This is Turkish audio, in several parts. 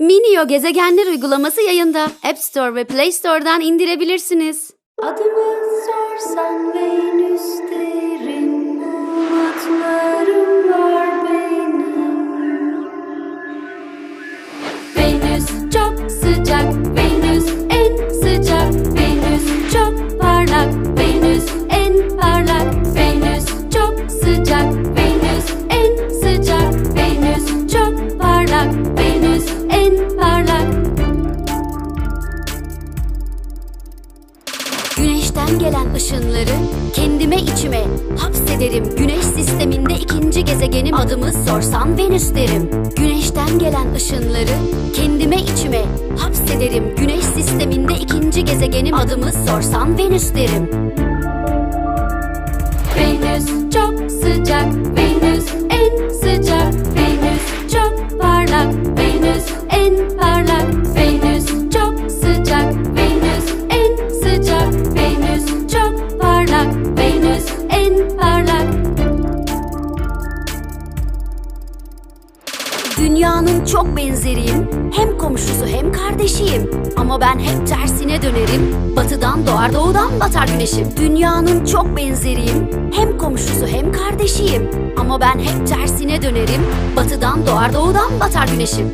Minio Gezegenler uygulaması yayında. App Store ve Play Store'dan indirebilirsiniz. Adımı Güneşten gelen ışınları kendime içime hapsederim. Güneş sisteminde ikinci gezegenim adımı sorsan Venüs derim. Güneşten gelen ışınları kendime içime hapsederim. Güneş sisteminde ikinci gezegenim adımı sorsan Venüs derim. Dünyanın çok benzeriyim. Hem komşusu hem kardeşiyim. Ama ben hep tersine dönerim. Batıdan doğar doğudan batar güneşim. Dünyanın çok benzeriyim. Hem komşusu hem kardeşiyim. Ama ben hep tersine dönerim. Batıdan doğar doğudan batar güneşim.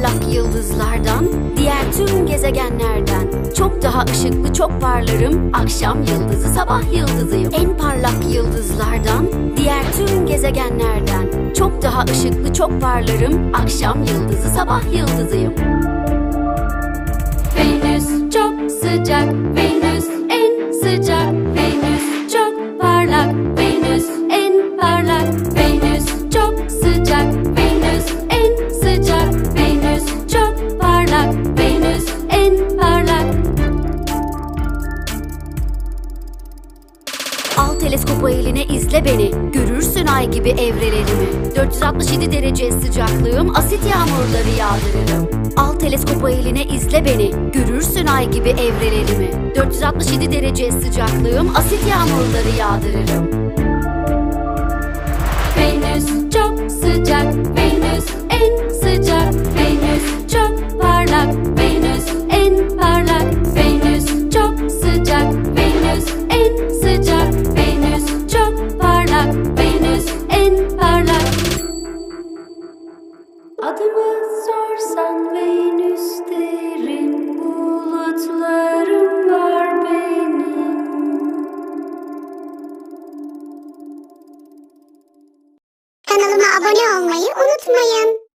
Parlak yıldızlardan, diğer tüm gezegenlerden çok daha ışıklı, çok parlarım. Akşam yıldızı, sabah yıldızıyım. En parlak yıldızlardan, diğer tüm gezegenlerden çok daha ışıklı, çok parlarım. Akşam yıldızı, sabah yıldızıyım. Teleskopu eline izle beni. Görürsün ay gibi evrelerimi. 467 derece sıcaklığım Asit yağmurları yağdırırım. Al teleskopu eline izle beni. Görürsün ay gibi evrelerimi. 467 derece sıcaklığım Asit yağmurları yağdırırım Adımı sorsan Venüs derim, bulutlarım var benim. Kanalıma abone olmayı unutmayın.